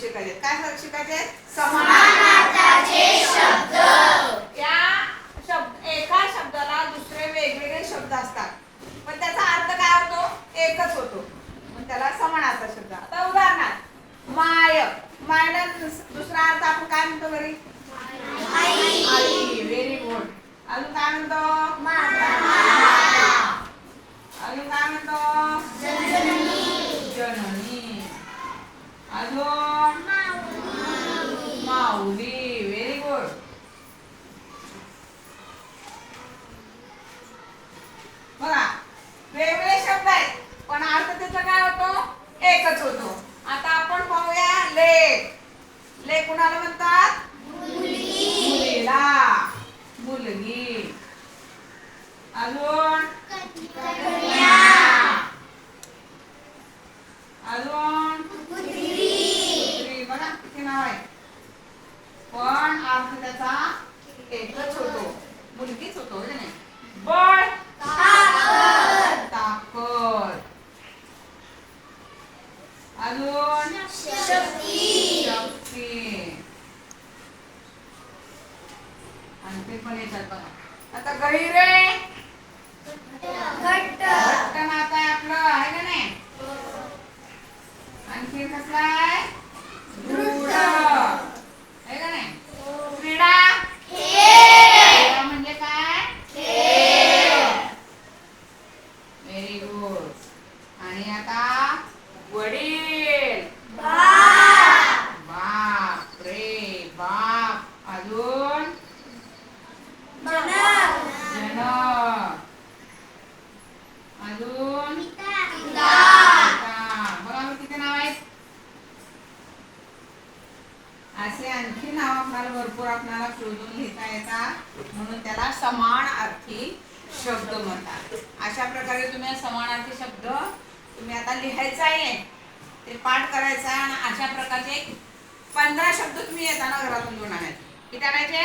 शिकायचे काय शिकायचे? समानार्थाचे शब्द. या शब्द एका शब्दाला दुसरे वेगवेगळे शब्द असतात. पण त्याचा अर्थ काय होतो? एकच होतो. मग त्याला समानार्थ शब्द. आता उदाहरणार्थ माय. मायला दुस- दुसरा अर्थ आपण काय म्हणतो घरी? आई. व्हेरी गुड अजून काय म्हणतो अजून काय म्हणतो जननी अजून माऊली व्हेरी गुड बघा वेगवेगळे शब्द आहेत पण अर्थ त्याचा काय होतो? एकच होतो. आता आपण पाहूया लेख. लेख कुणाला म्हणतात? मुलीला मुलगी. अजून? अजून? बघा किती नाव आहे? पण अर्थ त्याचा एकच होतो. मुलगीच होतो नाही? बळ. ताकद. अजून? शक्ती. आणि ते पण येतात बघा. आता गहिरे घट्ट. नातं आहे आपलं आहे का नाही? आणखी कसला आहे दृढ आहे का नाही क्रीडा क्रीडा म्हणजे काय व्हेरी गुड आणि आता वडील. बाप रे बाप. अजून? जनक. अजून. बघा किती नाव आहेत? असे आणखी नाव आपल्याला भरपूर आपल्याला शोधून लिहिता येतात. म्हणून त्याला समान अर्थी शब्द म्हणतात. अशा प्रकारे तुम्ही समानार्थी शब्द तुम्ही आता लिहायचं आहे. ते पाठ करायचा आहे आणि अशा प्रकारचे पंधरा शब्द तुम्ही येताना घरातून घेऊन आणायचे. किती आणायचे?